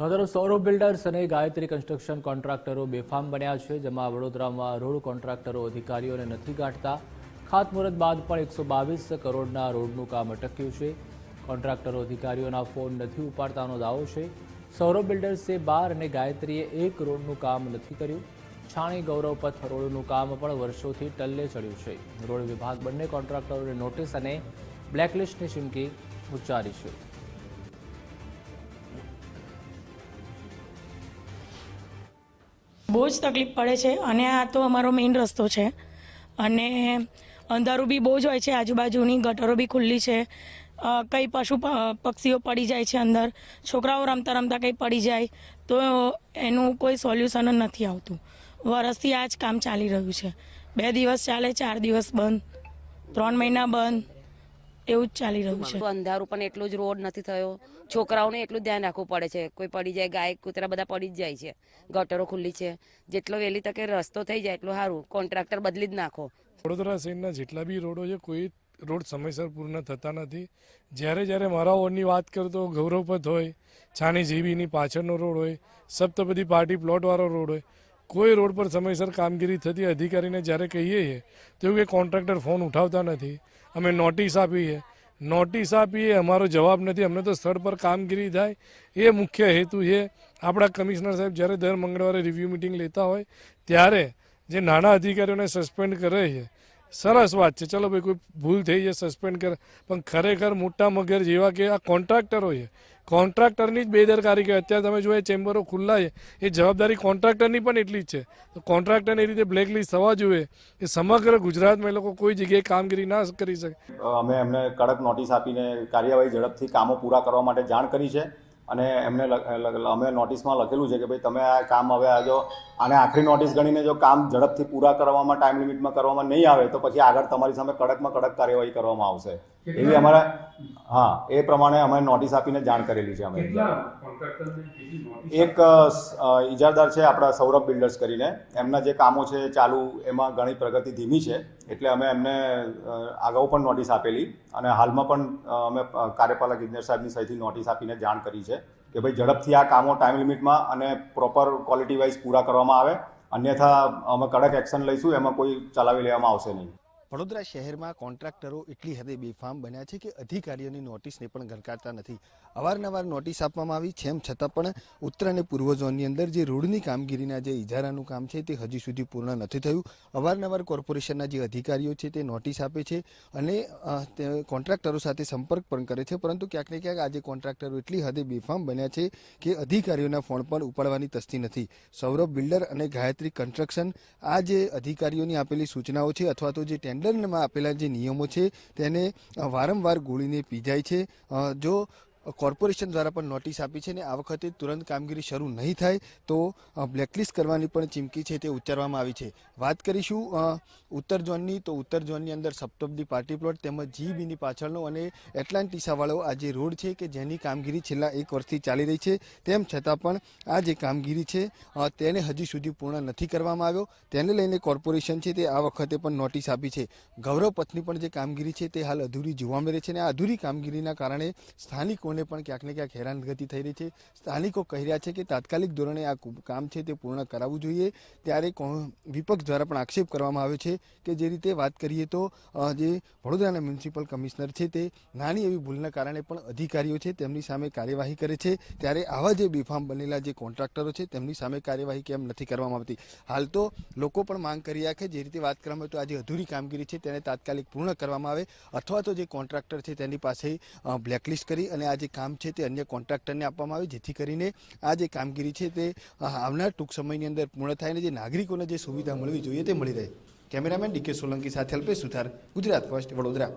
તો સૌરભ બિલ્ડર્સ અને ગાયત્રી કન્સ્ટ્રક્શન કોન્ટ્રાક્ટરો બેફામ બન્યા છે, જેમાં વડોદરામાં રોડ કોન્ટ્રાક્ટરો, અધિકારીઓને નથી ગાંઠતા. ખાતમુહૂર્ત બાદ પણ એકસો બાવીસ કરોડના રોડનું કામ અટક્યું છે. કોન્ટ્રાક્ટરો અધિકારીઓના ફોન નથી ઉપાડતાનો દાવો છે. સૌરભ બિલ્ડર્સે બાર અને ગાયત્રીએ એક રોડનું કામ નથી કર્યું. છાણી ગૌરવ પથ રોડનું કામ પણ વર્ષોથી ટલ્લે ચડ્યું છે. રોડ વિભાગ બંને કોન્ટ્રાક્ટરોને નોટિસ અને બ્લેકલિસ્ટની ચીમકી ઉચ્ચારી છે. બહુ જ તકલીફ પડે છે અને આ તો અમારો મેઇન રસ્તો છે. અને અંધારું બી બહુ જ હોય છે, આજુબાજુની ગટરો બી ખુલ્લી છે. કંઈ પશુ પક્ષીઓ પડી જાય છે અંદર, છોકરાઓ રમતા રમતા કંઈ પડી જાય, તો એનું કોઈ સોલ્યુશન જ નથી આવતું. વરસથી આ જ કામ ચાલી રહ્યું છે. બે દિવસ ચાલે, ચાર દિવસ બંધ, ત્રણ મહિના બંધ. એવું જ ચાલી રહ્યું છે. અંધારું પણ એટલું જ રોડ નથી થયો. છોકરાઓને એટલું ધ્યાન રાખવું પડે છે. કોઈ પડી જાય ગાય કૂતરા બધા પડી જ જાય છે. ગટરો ખુલ્લી છે. જેટલો વહેલી તકે રસ્તો થઈ જાય એટલું સારું. કોન્ટ્રાક્ટર બદલી જ નાખો. વડોદરા શહેરના જેટલા બી રોડો છે કોઈ રોડ સમયસર પૂર્ણ થતા નથી. જ્યારે જ્યારે મારા વોર્ડની વાત કરતો ગૌરવપથ હોય છાની જીબીની પાછળનો રોડ હોય સપ્તપદી પાર્ટી પ્લોટવાળો રોડ હોય કોઈ રોડ પર સમયસર કામગીરી થતી અધિકારીને જ્યારે કહીએ છીએ, તો એવું કે કોન્ટ્રાક્ટર ફોન ઉઠાવતા નથી. અમે નોટિસ આપીએ. નોટિસ આપીએ, અમારો જવાબ નથી. અમને તો સ્થળ પર કામગીરી થાય. એ મુખ્ય હેતુ છે. આપણા કમિશનર સાહેબ જ્યારે દર મંગળવારે રિવ્યૂ મિટિંગ લેતા હોય, ત્યારે જે નાના અધિકારીઓને સસ્પેન્ડ કરે છે, સરસ વાત છે. ચલો ભાઈ, કોઈ ભૂલ થઈ છે સસ્પેન્ડ કરે. પણ ખરેખર મોટા મગર જેવા કે આ કોન્ટ્રાક્ટરો છે કોન્ટ્રાક્ટરની જ બેદરકારી કહેવાય. અત્યારે તમે જો એ ચેમ્બરો ખુલ્લા છે. એ જવાબદારી કોન્ટ્રાક્ટરની પણ એટલી જ છે. તો કોન્ટ્રાક્ટરને એ રીતે બ્લેકલિસ્ટ થવા જોઈએ કે સમગ્ર ગુજરાતમાં એ લોકો કોઈ જગ્યાએ કામગીરી ના કરી શકે. અમે એમને કડક નોટિસ આપીને કાર્યવાહી ઝડપથી કામો પૂરા કરવા માટે જાણ કરી છે. અને એમને અમે નોટિસમાં લખેલું છે કે ભાઈ તમે આ કામ હવે આ જો આને આખરી નોટિસ ગણીને જો કામ ઝડપથી પૂરા કરવામાં ટાઈમ લિમિટમાં કરવામાં નહીં આવે તો પછી આગળ તમારી સામે કડકમાં કડક કાર્યવાહી કરવામાં આવશે. એવી અમારા હા એ પ્રમાણે અમે નોટિસ આપીને જાણ કરેલી છે અમે. એક ઇજારદાર છે આપણા સૌરભ બિલ્ડર્સ કરીને. એમના જે કામો છે ચાલુ એમાં ઘણી પ્રગતિ ધીમી છે એટલે અમે એમને અગાઉ પણ નોટિસ આપેલી અને હાલમાં પણ અમે કાર્યપાલક ઇજનેર સાહેબની સહીથી નોટિસ આપીને જાણ કરી છે. કે ભાઈ ઝડપથી આ કામો ટાઈમ લિમિટમાં અને પ્રોપર ક્વોલિટી વાઇઝ પૂરા કરવામાં આવે. અન્યથા અમે કડક એક્શન લઈશું, એમાં કોઈ ચલાવી લેવામાં આવશે નહીં. વડોદરા શહેરમાં કોન્ટ્રાક્ટરો એટલી હદે બેફામ બન્યા છે કે અધિકારીઓની નોટિસને પણ ગણકારતા નથી. અવારનવાર નોટિસ આપવામાં આવી, છેમ છતાં પણ ઉત્તર અને પૂર્વ ઝોનની અંદર જે રોડની કામગીરીના જે ઇજારાનું કામ છે તે હજી સુધી પૂર્ણ નથી થયું. અવારનવાર કોર્પોરેશનના જે અધિકારીઓ છે તે નોટિસ આપે છે અને કોન્ટ્રાક્ટરો સાથે સંપર્ક પણ કરે છે, પરંતુ ક્યાંક ને ક્યાંક આજે કોન્ટ્રાક્ટરો એટલી હદે બેફામ બન્યા છે કે અધિકારીઓના ફોન પણ ઉપાડવાની તસ્તી નથી. સૌરભ બિલ્ડર અને ગાયત્રી કન્સ્ટ્રક્શન આ જે અધિકારીઓની આપેલી સૂચનાઓ છે અથવા તો જે ટેન્ડરમાં આપેલા જે નિયમો છે તેને વારંવાર ગોળીને પી જાય છે જો કોર્પોરેશન દ્વારા પણ નોટિસ આપી છે ને આ વખતે તુરંત કામગીરી શરૂ નહીં થાય તો બ્લેકલિસ્ટ કરવાની પણ ચીમકી છે તે ઉચ્ચારવામાં આવી છે. વાત કરીશું ઉત્તર ઝોનની. તો ઉત્તર ઝોનની અંદર સપ્તબ્દી પાર્ટી પ્લોટ તેમજ જીબીની પાછળનો અને એટલાન્ટિસાવાળો આ જે રોડ છે કે જેની કામગીરી છેલ્લા એક વર્ષથી ચાલી રહી છે, તેમ છતાં પણ આ જે કામગીરી છે તેને હજી સુધી પૂર્ણ નથી કરવામાં આવ્યો. તેને લઈને કોર્પોરેશન છે તે આ વખતે પણ નોટિસ આપી છે. ગૌરવ પથની પણ જે કામગીરી છે તે હાલ અધૂરી જોવા મળે છે અને આ અધૂરી કામગીરીના કારણે સ્થાનિકોને પણ ક્યાંક ને ક્યાંક હેરાનગતિ થઈ રહી છે. સ્થાનિકો કહી રહ્યા છે કે તાત્કાલિક ધોરણે આ કામ છે તે પૂર્ણ કરાવવું જોઈએ. ત્યારે વિપક્ષ દ્વારા પણ આક્ષેપ કરવામાં આવ્યો છે કે જે રીતે વાત કરીએ તો જે વડોદરાના મ્યુનિસિપલ કમિશનર છે તે નાની એવી ભૂલના કારણે પણ અધિકારીઓ છે તેમની સામે કાર્યવાહી કરે છે. ત્યારે આવા જે બેફામ બનેલા જે કોન્ટ્રાક્ટરો છે તેમની સામે કાર્યવાહી કેમ નથી કરવામાં આવતી? હાલ તો લોકો પણ માંગ કરી રહ્યા કે જે રીતે વાત કરવામાં આવે તો આ જે અધૂરી કામગીરી છે તેને તાત્કાલિક પૂર્ણ કરવામાં આવે. અથવા તો જે કોન્ટ્રાક્ટર છે તેની પાસે બ્લેકલિસ્ટ કરી અને આ જે કામ છે તે અન્ય કોન્ટ્રાક્ટરને આપવામાં આવે, જેથી કરીને આ જે કામગીરી છે તે આવનાર ટૂંક સમયની અંદર પૂર્ણ થાય અને જે નાગરિકોને જે સુવિધા મળવી જોઈએ તે મળી રહે. કેમેરામેન ડીકે સોલંકી સાથે અલ્પેશ સુથાર, ગુજરાત ફર્સ્ટ, વડોદરા.